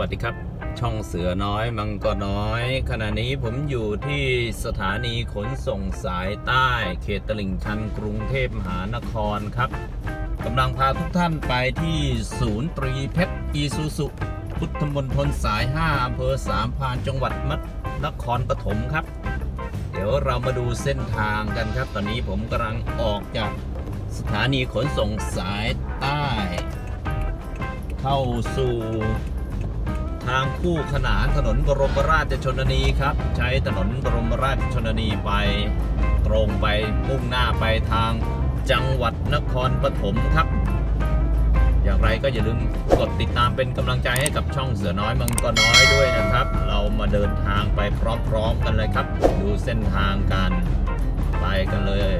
วัสดีครับ ช่องเสือน้อยมังกรน้อย ขณะนี้ผมอยู่ที่สถานีขนส่งสายใต้เขตตลิ่งชันกรุงเทพมหานครครับกำลังพาทุกท่านไปที่ศูนย์ตรีเพชรอีซูซุพุทธมณฑลสาย 5อำเภอสามพานจังหวัดมัดนครปฐมครับ เดี๋ยวเรามาดูเส้นทางกันครับ ตอนนี้ผมกำลังออกจากสถานีขนส่งสายใต้ เข้าสู่างคู่ขนานถนนบรมราชชนนีครับ ใช้ถนนบรมราชชนนีไปตรงไปมุ่งหน้าไปทางจังหวัดนครปฐมครับ อย่างไรก็อย่าลืมกดติดตามเป็นกำลังใจให้กับช่องเสือน้อยมังกรน้อยด้วยนะครับ เรามาเดินทางไปพร้อมๆกันเลยครับ ดูเส้นทางกันไปกันเลย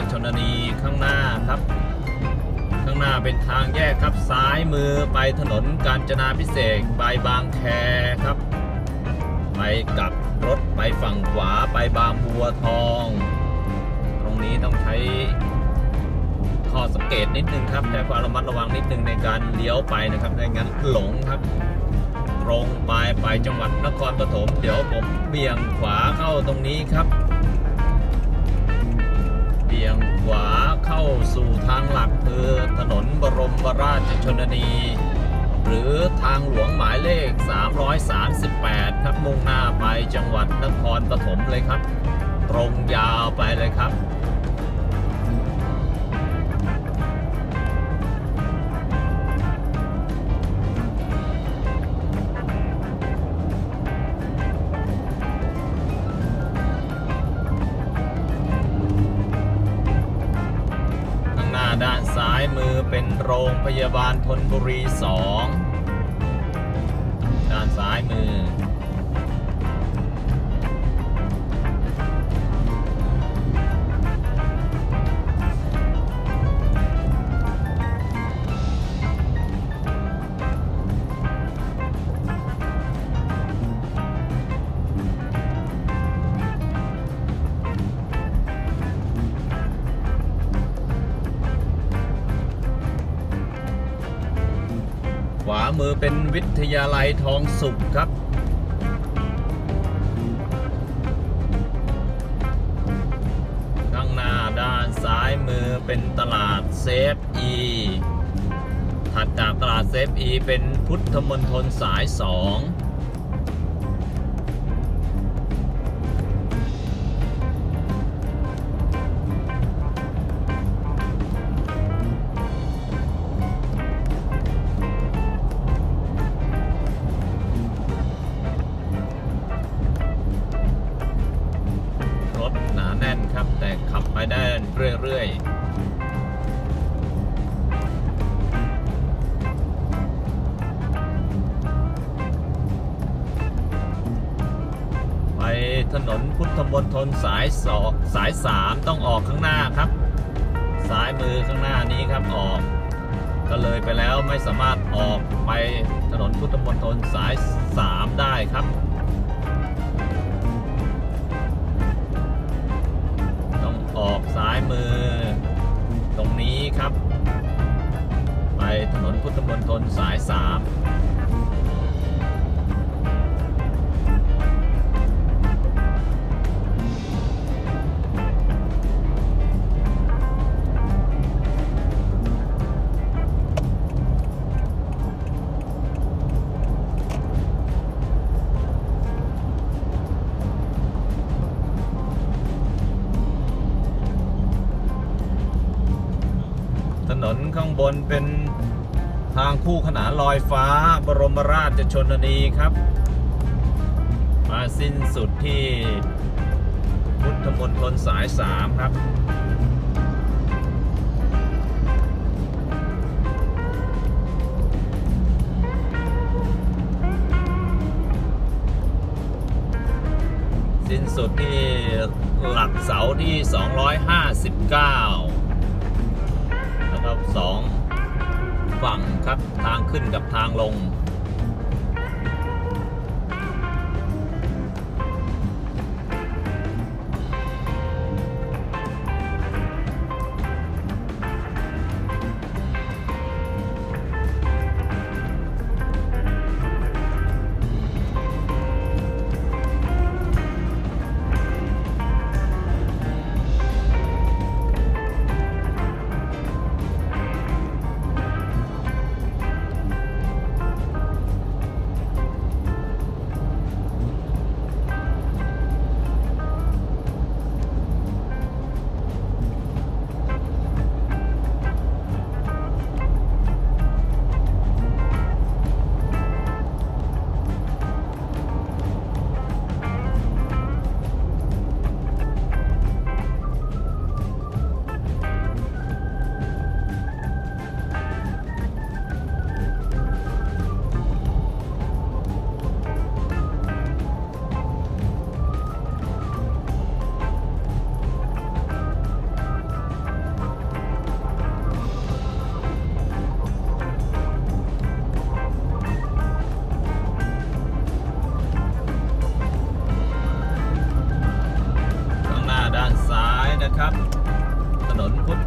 รมราชนนีข้างหน้าครับ ข้างหน้าเป็นทางแยกครับซ้ายมือไปถนนกาญจนาพิเศษไปบางแคครับ ไปกลับรถไปฝั่งขวาไปบางบัวทอง ตรงนี้ต้องใช้ข้อสังเกตนิดนึงครับแต่ความระมัดระวังนิดนึงในการเลี้ยวไปนะครับไม่งั้นหลงครับตรงไปไปจังหวัดนครปฐมเดี๋ยวผมเบี่ยงขวาเข้าตรงนี้ครับ บี่ยงขวาเข้าสู่ทางหลักคือถนนบรมราชชนนี หรือทางหลวงหมายเลข 338 ครับมุ่งหน้าไปจังหวัดนครปฐมเลยครับ ตรงยาวไปเลยครับ ยาบาลธนบุรี 2 ด้านซ้ายมือ ขวามือเป็นวิทยาลัยทองสุขครับ ข้างหน้าด้านซ้ายมือเป็นตลาดเซฟอีถัดจากตลาดเซฟอีเป็นพุทธมณฑลสายสอง พุทธมณฑลสายสองสายสามต้องออกข้างหน้าครับ ซ้ายมือข้างหน้านี้ครับออก ก็เลยไปแล้วไม่สามารถออกไปถนนพุทธมณฑลสายสามได้ครับต้องออกซ้ายมือ ตรงนี้ครับ ไปถนนพุทธมณฑลสายสาม บนเป็นทางคู่ขนานลอยฟ้า บรมราชชนนีครับ มาสิ้นสุดที่พุทธมณฑลสายสามครับสิ้นสุดที่หลักเสาที่ 259 แล้วก็สองฝั่งครับทางขึ้นกับทางลง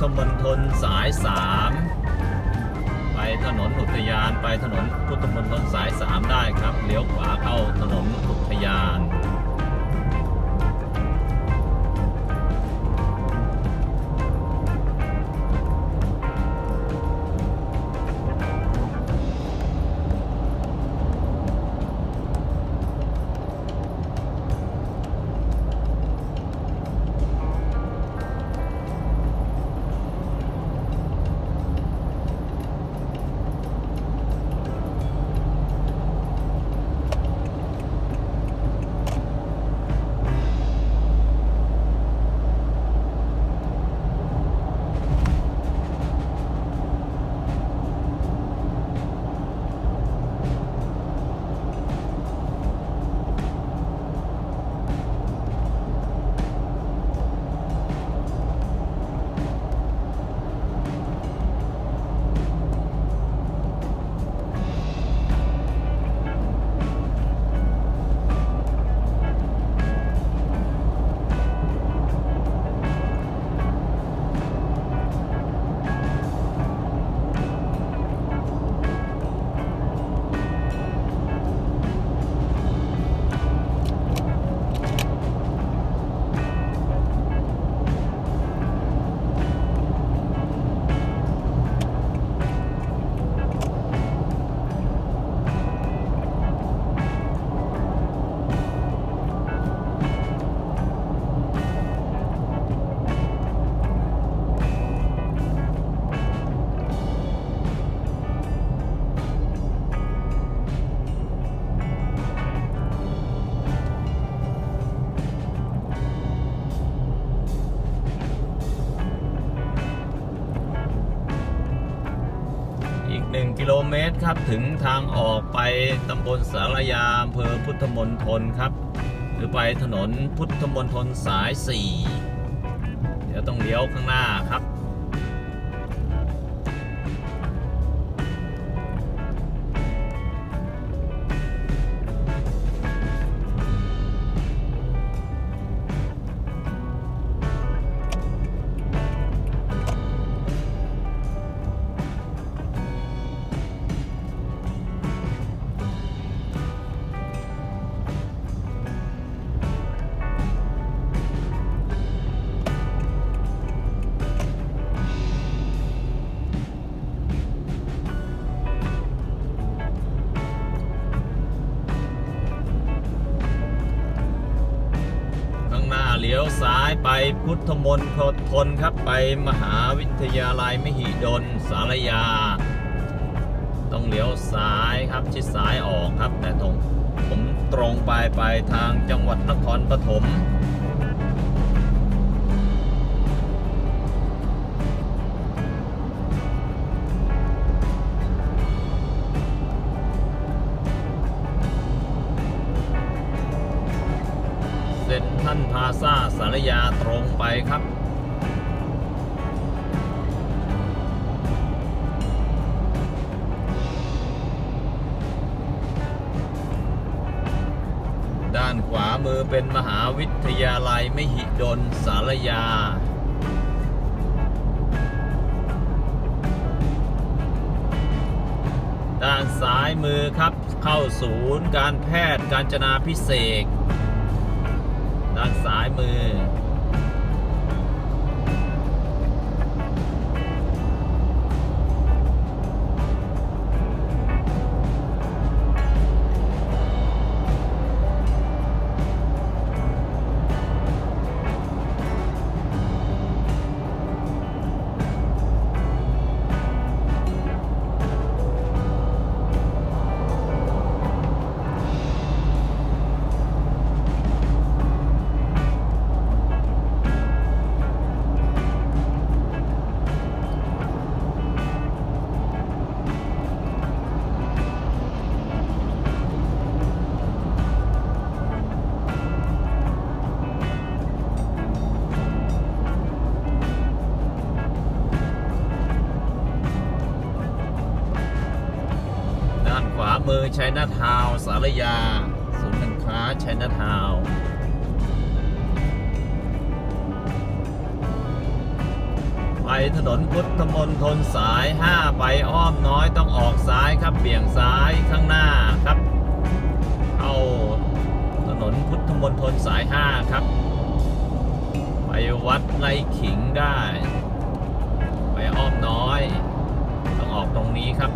ธมณฑลสาย 3 ไปถนนอุทยานไปถนนพุทธมณฑลสาย 3 ได้ครับ เลี้ยวขวาเข้าถนนอุทยาน เมตรครับถึงทางออกไปตำบลสารยาอำเภอพุทธมณฑลครับ หรือไปถนนพุทธมณฑลสาย 4 เดี๋ยวต้องเลี้ยวข้างหน้าครับายไปพุทธมนทนครับ ไปมหาวิทยาลัยมหิดลสารยาตต้องเลี้ยวซ้ายครับชิดซ้ายออกครับแต่ตรงผมตรงไปไปทางจังหวัดนครปฐม สารยาตรงไปครับด้านขวามือเป็นมหาวิทยาลัยมหิดลสารยา ด้านซ้ายมือครับเข้าศูนย์การแพทย์การจนาพิเศษ ด้านซ้ายายมือ ชัยนาทาว์สารยา ศูนย์การค้าชัยนาทาว์ไปถนนพุทธมนทนสาย 5 ไปอ้อมน้อยต้องออกซ้ายครับเบี่ยงซ้ายข้างหน้าครับ เข้าถนนพุทธมนทนสาย 5 ครับ ไปวัดไร่ขิงได้ ไปอ้อมน้อย ต้องออกตรงนี้ครับ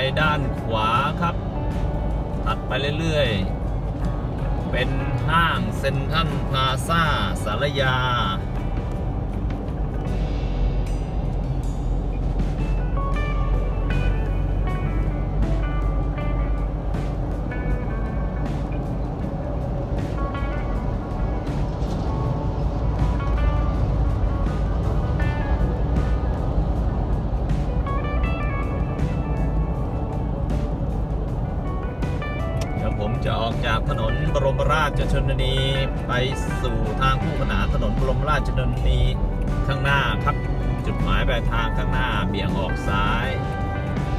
ดไปด้านขวาครับถัดไปเรื่อยๆ เป็นห้างเซ็นทรัลพลาซ่าสารยา ชชนนีไปสู่ทางคู่ขนานถนนบรมราชชนนีข้างหน้าครับจุดหมายปลายทางข้างหน้าเบี่ยงออกซ้าย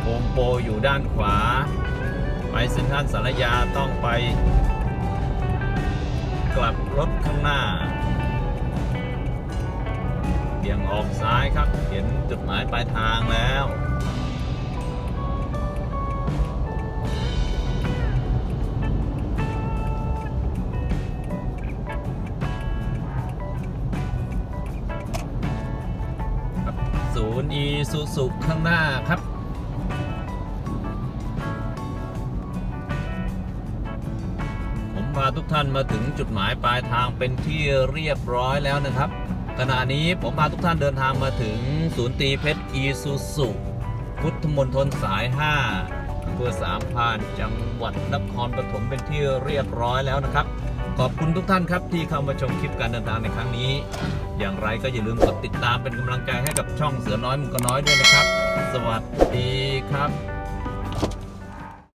โฮมโปรอยู่ด้านขวา ไปเซ็นทรัลสารยาต้องไป กลับรถข้างหน้าเบี่ยงออกซ้ายครับ เห็นจุดหมายปลายทางแล้ว ซูซุข้างหน้าครับ ผมพาทุกท่านมาถึงจุดหมายปลายทางเป็นที่เรียบร้อยแล้วนะครับ ขณะนี้ผมพาทุกท่านเดินทางมาถึงศูนย์ตีเพชรอีซูซุพุทธมณฑลสาย 5อำเภอสามพานจังหวัดนครปฐมเป็นที่เรียบร้อยแล้วนะครับ ขอบคุณทุกท่านครับที่เข้ามาชมคลิปการเดินทางในครั้งนี้ อย่างไรก็อย่าลืมกดติดตามเป็นกำลังใจให้กับช่องเสือน้อยมุกน้อยด้วยนะครับ สวัสดีครับ